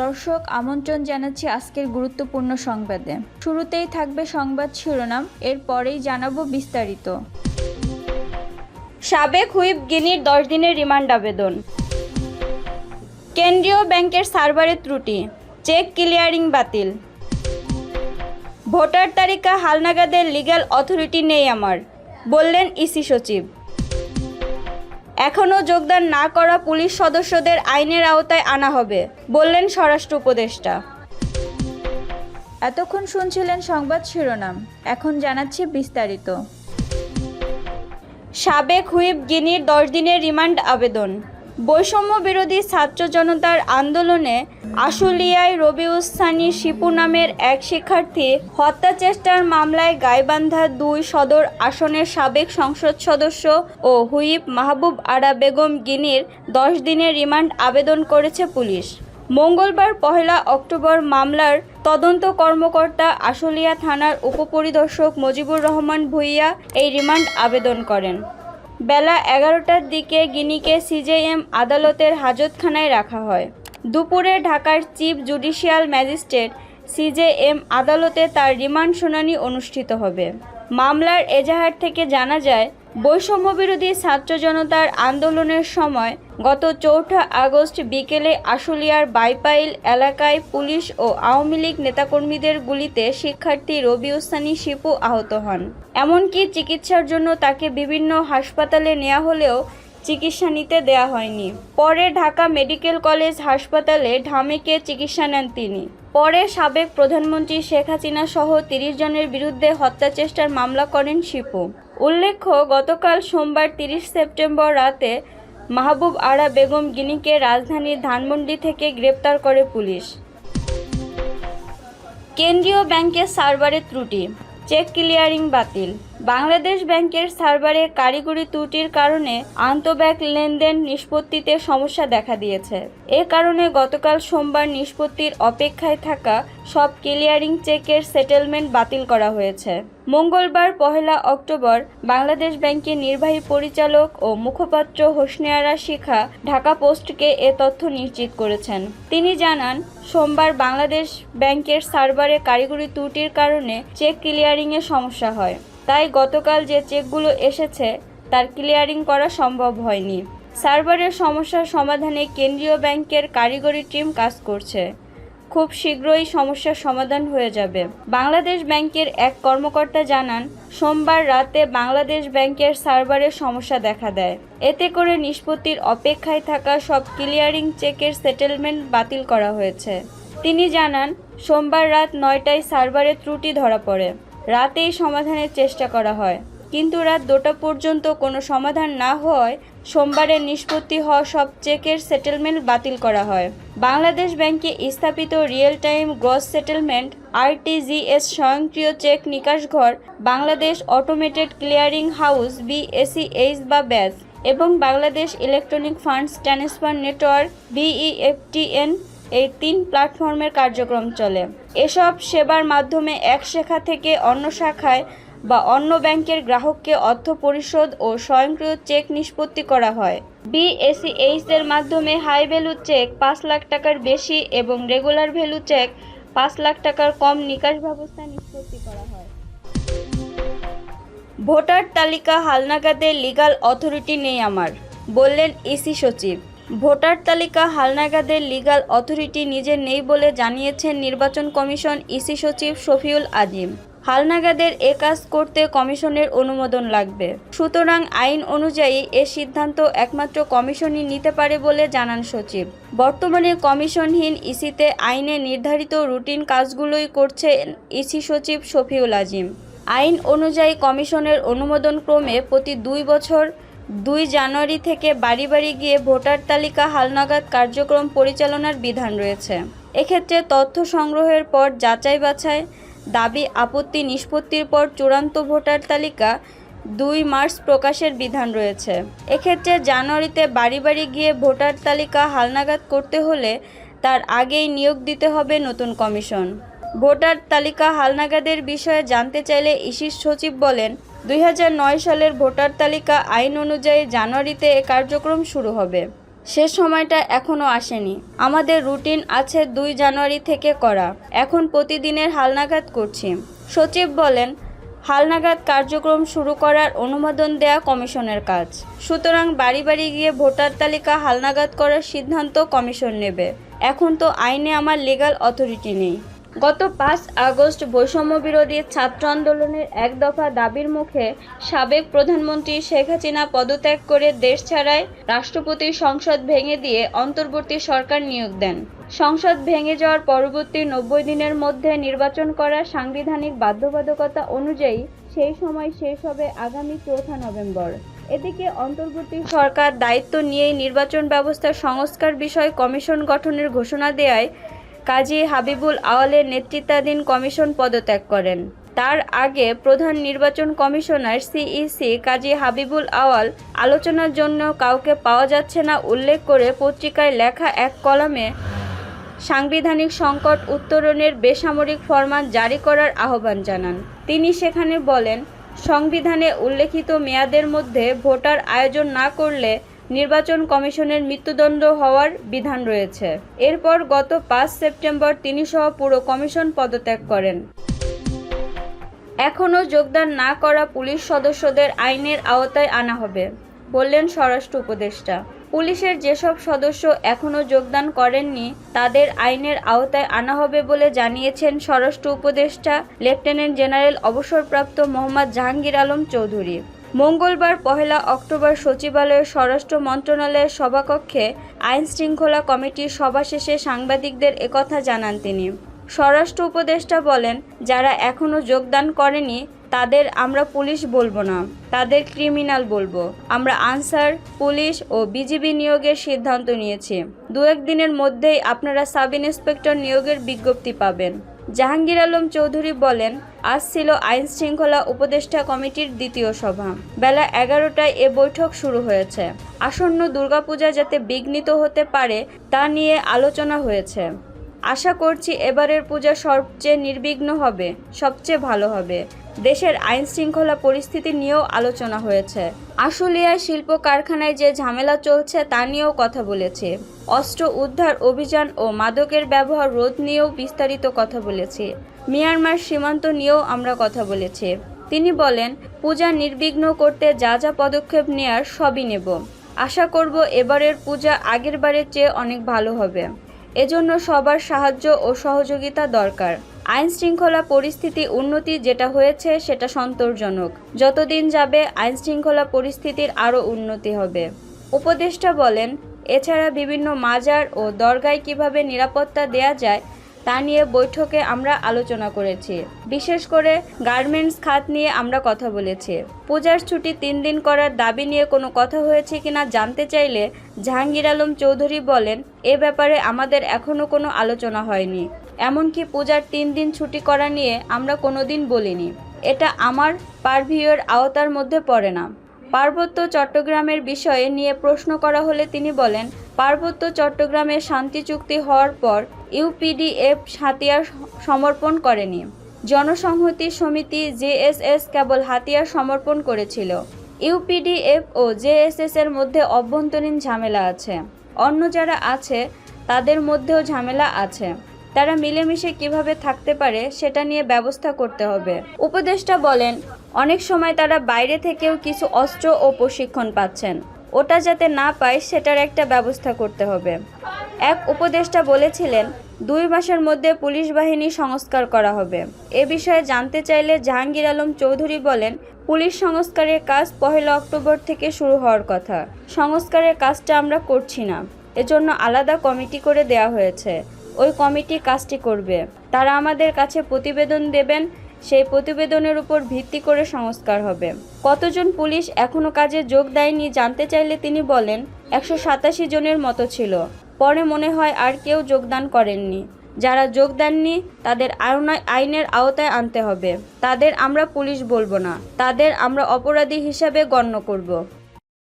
দর্শক, আমন্ত্রণ জানাচ্ছি আজকের গুরুত্বপূর্ণ সংবাদে। শুরুতেই থাকবে সংবাদ শিরোনাম, এরপরেই জানাব বিস্তারিত। সাবেক হুইপ গিনির দশ দিনের রিমান্ড আবেদন। কেন্দ্রীয় ব্যাংকের সার্ভারের ত্রুটি, চেক ক্লিয়ারিং বাতিল। ভোটার তালিকা হালনাগাদের লিগ্যাল অথরিটি নেই আমার, বললেন ইসি সচিব। এখনও যোগদান না করা পুলিশ সদস্যদের আইনের আওতায় আনা হবে বললেন স্বরাষ্ট্র উপদেষ্টা। এতক্ষণ শুনছিলেন সংবাদ শিরোনাম এখন জানাচ্ছি বিস্তারিত। সাবেক হুইপ গিনির দশ দিনের রিমান্ড আবেদন। বৈষম্য বিরোধী ছাত্র জনতার আন্দোলনে আশুলিয়ায় রবিউসানি শিপু নামের এক শিক্ষার্থী হত্যা চেষ্টার মামলায় গাইবান্ধা দুই সদর আসনের সাবেক সংসদ সদস্য ও হুইপ মাহবুব আরা বেগম গিনির দশ দিনের রিমান্ড আবেদন করেছে পুলিশ। মঙ্গলবার পহেলা অক্টোবর মামলার তদন্ত কর্মকর্তা আশুলিয়া থানার উপপরিদর্শক মুজিবুর রহমান ভুইয়া এই রিমান্ড আবেদন করেন। বেলা এগারোটার দিকে গিনিকে সিজেএম আদালতের হাজতখানায় রাখা হয়। দুপুরে ঢাকার চিফ জুডিশিয়াল ম্যাজিস্ট্রেট সিজেএম আদালতে তার রিমান্ড শুনানি অনুষ্ঠিত হবে। মামলার এজাহার থেকে জানা যায় বৈষম্য বিরোধী ছাত্র জনতার আন্দোলনের সময় গত চৌঠা আগস্ট বিকেলে আশুলিয়ার বাইপাইল এলাকায় পুলিশ ও আওয়ামী লীগ নেতাকর্মীদের গুলিতে শিক্ষার্থী রবিউসানি শিপু আহত হন। এমনকি চিকিৎসার জন্য তাকে বিভিন্ন হাসপাতালে নেওয়া হলেও চিকিৎসা নিতে দেয়া হয়নি। পরে ঢাকা মেডিকেল কলেজ হাসপাতালে ঢামেকে চিকিৎসা নেন তিনি। পরে সাবেক প্রধানমন্ত্রী শেখ হাসিনা সহ তিরিশ জনের বিরুদ্ধে হত্যা চেষ্টার মামলা করেন শিপু। উল্লেখ্য, গতকাল সোমবার তিরিশ সেপ্টেম্বর রাতে মাহবুব আরা বেগম গিনিকে রাজধানীর ধানমন্ডি থেকে গ্রেপ্তার করে পুলিশ। কেন্দ্রীয় ব্যাংকের সার্ভারে ত্রুটি। চেক ক্লিয়ারিং বাতিল। বাংলাদেশ ব্যাংকের সার্ভারে কারিগরি ত্রুটির কারণে আন্তঃব্যাংক লেনদেন নিষ্পত্তিতে সমস্যা দেখা দিয়েছে। এ কারণে গতকাল সোমবার নিষ্পত্তির অপেক্ষায় থাকা সব ক্লিয়ারিং চেকের সেটেলমেন্ট বাতিল করা হয়েছে। মঙ্গলবার পহেলা অক্টোবর বাংলাদেশ ব্যাংকের নির্বাহী পরিচালক ও মুখপাত্র হোসনেয়ারা শিখা ঢাকা পোস্টকে এ তথ্য নিশ্চিত করেছেন। তিনি জানান, সোমবার বাংলাদেশ ব্যাংকের সার্ভারে কারিগরি ত্রুটির কারণে চেক ক্লিয়ারিংয়ে সমস্যা হয়। তাই গতকাল যে চেকগুলো এসেছে, তার ক্লিয়ারিং করা সম্ভব হয়নি। সার্ভারের সমস্যার সমাধানে কেন্দ্রীয় ব্যাংকের কারিগরি টিম কাজ করছে। খুব শীঘ্রই সমস্যার সমাধান হয়ে যাবে। বাংলাদেশ ব্যাংকের এক কর্মকর্তা জানান, সোমবার রাতে বাংলাদেশ ব্যাংকের সার্ভারের সমস্যা দেখা দেয়। এতে করে নিষ্পত্তির অপেক্ষায় থাকা সব ক্লিয়ারিং চেকের সেটেলমেন্ট বাতিল করা হয়েছে। তিনি জানান, সোমবার রাত নয়টায় সার্ভারে ত্রুটি ধরা পড়ে। রাতেই সমাধানের চেষ্টা করা হয়। কিন্তু রাত দুটা পর্যন্ত কোনো সমাধান না হওয়ায় সোমবারের নিষ্পত্তি হওয়া সব চেকের সেটেলমেন্ট বাতিল করা হয়। বাংলাদেশ ব্যাংকে স্থাপিত real time gross settlement, RTGS স্বয়ংক্রিয় চেক নিকাশ ঘর, Bangladesh automated clearing house BACH বা ব্যাস এবং Bangladesh electronic funds transfer network, BEFTN এই তিন প্ল্যাটফর্মের কার্যক্রম চলে। এসব সেবার মাধ্যমে এক শাখা থেকে অন্য শাখায় বা অন্য ব্যাংকের গ্রাহককে অর্থ পরিশোধ ও স্বয়ংক্রিয় চেক নিষ্পত্তি করা হয়। বিএসিএইচ এর মাধ্যমে হাই ভ্যালু চেক পাঁচ লাখ টাকার বেশি এবং রেগুলার ভ্যালু চেক পাঁচ লাখ টাকার কম নিকাশ ব্যবস্থা নিষ্পত্তি করা হয়। ভোটার তালিকা হালনাগাদে লিগাল অথরিটি নেই আমার, বললেন ইসি সচিব। ভোটার তালিকা হালনাগাদের লিগাল অথরিটি নিজের নেই বলে জানিয়েছেন নির্বাচন কমিশন ইসি সচিব শফিউল আজিম হালনাগাদের এ কাজ করতে কমিশনের অনুমোদন লাগবে। সুতরাং আইন অনুযায়ী এ সিদ্ধান্ত একমাত্র কমিশনই নিতে পারে বলে জানান সচিব। বর্তমানে কমিশনহীন ইসিতে আইনে নির্ধারিত রুটিন কাজগুলোই করছেন ইসি সচিব শফিউল আজিম। আইন অনুযায়ী কমিশনের অনুমোদন ক্রমে প্রতি দুই বছর দুই জানুয়ারি থেকে বাড়ি বাড়ি গিয়ে ভোটার তালিকা, হালনাগাদ কার্যক্রম পরিচালনার বিধান রয়েছে। এক্ষেত্রে তথ্য সংগ্রহের পর যাচাই বাছাই দাবি, আপত্তি নিষ্পত্তির পর চূড়ান্ত ভোটার তালিকা দুই মার্চ প্রকাশের বিধান রয়েছে। এক্ষেত্রে জানুয়ারিতে বাড়ি বাড়ি গিয়ে ভোটার তালিকা, হালনাগাদ করতে হলে তার আগেই নিয়োগ দিতে হবে নতুন কমিশন। ভোটার তালিকা, হালনাগাদের বিষয়ে জানতে চাইলে ইসির সচিব বলেন দুই হাজার নয় সালের ভোটার তালিকা আইন অনুযায়ী জানুয়ারিতে এ কার্যক্রম শুরু হবে। শেষ সময়টা এখনও আসেনি। আমাদের রুটিন আছে দুই জানুয়ারি থেকে করা। এখন প্রতিদিনের হালনাগাদ করছি। সচিব বলেন, হালনাগাদ কার্যক্রম শুরু করার অনুমোদন দেয়া কমিশনের কাজ। সুতরাং বাড়ি বাড়ি গিয়ে ভোটার তালিকা হালনাগাদ করার সিদ্ধান্ত কমিশন নেবে। এখন তো আইনে আমার লিগ্যাল অথরিটি নেই। গত পাঁচ আগস্ট বৈষম্য বিরোধী ছাত্র আন্দোলনের এক দফা দাবির মুখে সাবেক প্রধানমন্ত্রী শেখ হাসিনা পদত্যাগ করে দেশ ছাড়ায় রাষ্ট্রপতির সংসদ ভেঙে দিয়ে অন্তর্বর্তী সরকার নিয়োগ দেন। সংসদ ভেঙে যাওয়ার পরবর্তী নব্বই দিনের মধ্যে নির্বাচন করার সাংবিধানিক বাধ্যবাধকতা অনুযায়ী সেই সময় শেষ হবে আগামী চৌঠা নভেম্বর। এদিকে অন্তর্বর্তী সরকার দায়িত্ব নিয়েই নির্বাচন ব্যবস্থার সংস্কার বিষয়ে কমিশন গঠনের ঘোষণা দেয় কাজী হাবিবুল আওয়ালের নেতৃত্বাধীন কমিশন পদত্যাগ করেন। তার আগে প্রধান নির্বাচন কমিশনার সিইসি কাজী হাবিবুল আওয়াল আলোচনার জন্য কাউকে পাওয়া যাচ্ছে না উল্লেখ করে পত্রিকায় লেখা এক কলামে সাংবিধানিক সংকট উত্তরণের বেসামরিক ফরমান জারি করার আহ্বান জানান। তিনি সেখানে বলেন, সংবিধানে উল্লেখিত মেয়াদের মধ্যে ভোটার আয়োজন না করলে নির্বাচন কমিশনের মৃত্যুদণ্ড হওয়ার বিধান রয়েছে। এরপর গত পাঁচ সেপ্টেম্বর তিনি সহ পুরো কমিশন পদত্যাগ করেন। এখনও যোগদান না করা পুলিশ সদস্যদের আইনের আওতায় আনা হবে, বললেন স্বরাষ্ট্র উপদেষ্টা। পুলিশের যেসব সদস্য এখনও যোগদান করেননি, তাদের আইনের আওতায় আনা হবে বলে জানিয়েছেন স্বরাষ্ট্র উপদেষ্টা, লেফটেন্যান্ট জেনারেল অবসরপ্রাপ্ত মোহাম্মদ জাহাঙ্গীর আলম চৌধুরী। মঙ্গলবার পহেলা অক্টোবর সচিবালয়ের স্বরাষ্ট্র মন্ত্রণালয়ের সভাকক্ষে আইন শৃঙ্খলা কমিটির সভা শেষে সাংবাদিকদের একথা জানান তিনি। স্বরাষ্ট্র উপদেষ্টা বলেন, যারা এখনও যোগদান করেনি, তাদের আমরা পুলিশ বলব না, তাদের ক্রিমিনাল বলব। আমরা আনসার, পুলিশ ও বিজিবি নিয়োগের সিদ্ধান্ত নিয়েছি। দু একদিনের মধ্যেই আপনারা সাব ইন্সপেক্টর নিয়োগের বিজ্ঞপ্তি পাবেন। জাহাঙ্গীর আলম চৌধুরী বলেন, আজ ছিল আইন শৃঙ্খলা উপদেষ্টা কমিটির দ্বিতীয় সভা। বেলা এগারোটায় এ বৈঠক শুরু হয়েছে। আসন্ন দুর্গাপূজা যাতে বিঘ্নিত হতে পারে, তা নিয়ে আলোচনা হয়েছে। আশা করছি এবারের পূজা সবচেয়ে নির্বিঘ্ন হবে, সবচেয়ে ভালো হবে। দেশের আইন শৃঙ্খলা পরিস্থিতি নিয়েও আলোচনা হয়েছে। আশুলিয়ায় শিল্প কারখানায় যে ঝামেলা চলছে তা নিয়েও কথা বলেছে। অস্ত্র উদ্ধার অভিযান ও মাদকের ব্যবহার রোধ নিয়েও বিস্তারিত কথা বলেছি। মিয়ানমার সীমান্ত নিয়েও আমরা কথা বলেছি। তিনি বলেন, পূজা নির্বিঘ্ন করতে যা যা পদক্ষেপ নেয়ার সবই নেব। আশা করব এবারের পূজা আগের বারের চেয়ে অনেক ভালো হবে। এজন্য সবার সাহায্য ও সহযোগিতা দরকার। আইন শৃঙ্খলা পরিস্থিতি উন্নতি যেটা হয়েছে সেটা সন্তোষজনক। যতদিন যাবে আইন শৃঙ্খলা পরিস্থিতির আরও উন্নতি হবে। উপদেষ্টা বলেন, এছাড়া বিভিন্ন মাজার ও দরগায় কীভাবে নিরাপত্তা দেয়া যায় তা নিয়ে বৈঠকে আমরা আলোচনা করেছি। বিশেষ করে গার্মেন্টস খাত নিয়ে আমরা কথা বলেছি। পূজার ছুটি তিন দিন করার দাবি নিয়ে কোনো কথা হয়েছে কিনা জানতে চাইলে জাহাঙ্গীর আলম চৌধুরী বলেন, এ ব্যাপারে আমাদের এখনও কোনো আলোচনা হয়নি। এমনকি পূজার তিন দিন ছুটি করা নিয়ে আমরা কোনোদিন বলিনি। এটা আমার পারভিউয়ের আওতার মধ্যে পড়ে না। পার্বত্য চট্টগ্রামের বিষয়ে নিয়ে প্রশ্ন করা হলে তিনি বলেন, পার্বত্য চট্টগ্রামের শান্তি চুক্তি হওয়ার পর ইউপিডিএফ হাতিয়ার সমর্পণ করেনি। জনসংহতি সমিতি জেএসএস কেবল হাতিয়ার সমর্পণ করেছিল। ইউপিডিএফ ও জেএসএস এর মধ্যে অভ্যন্তরীণ ঝামেলা আছে। অন্য যারা আছে, তাদের মধ্যেও ঝামেলা আছে। তারা মিলেমিশে কীভাবে থাকতে পারে সেটা নিয়ে ব্যবস্থা করতে হবে। উপদেষ্টা বলেন, অনেক সময় তারা বাইরে থেকেও কিছু অস্ত্র ও প্রশিক্ষণ পাচ্ছেন। ওটা যাতে না পায় সেটার একটা ব্যবস্থা করতে হবে। এক উপদেষ্টা বলেছিলেন, দুই মাসের মধ্যে পুলিশ বাহিনী সংস্কার করা হবে। এ বিষয়ে জানতে চাইলে জাহাঙ্গীর আলম চৌধুরী বলেন, পুলিশ সংস্কারের কাজ পহেলা অক্টোবর থেকে শুরু হওয়ার কথা। সংস্কারের কাজটা আমরা করছি না। এজন্য আলাদা কমিটি করে দেয়া হয়েছে। ওই কমিটি কাজটি করবে। তারা আমাদের কাছে প্রতিবেদন দেবেন, সেই প্রতিবেদনের উপর ভিত্তি করে সংস্কার হবে। কতজন পুলিশ এখনও কাজে যোগ দেয়নি জানতে চাইলে তিনি বলেন, একশো সাতাশি জনের মতো ছিল। পরে মনে হয় আর কেউ যোগদান করেননি। যারা যোগ দেননি, তাদের আইন- আইনের আওতায় আনতে হবে। তাদের আমরা পুলিশ বলব না। তাদের আমরা অপরাধী হিসাবে গণ্য করব।